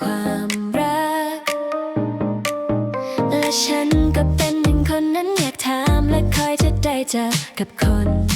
ความรัก และฉันก็เป็นหนึ่งคนนั้นอยากถามและคอยจะได้เจอกับคน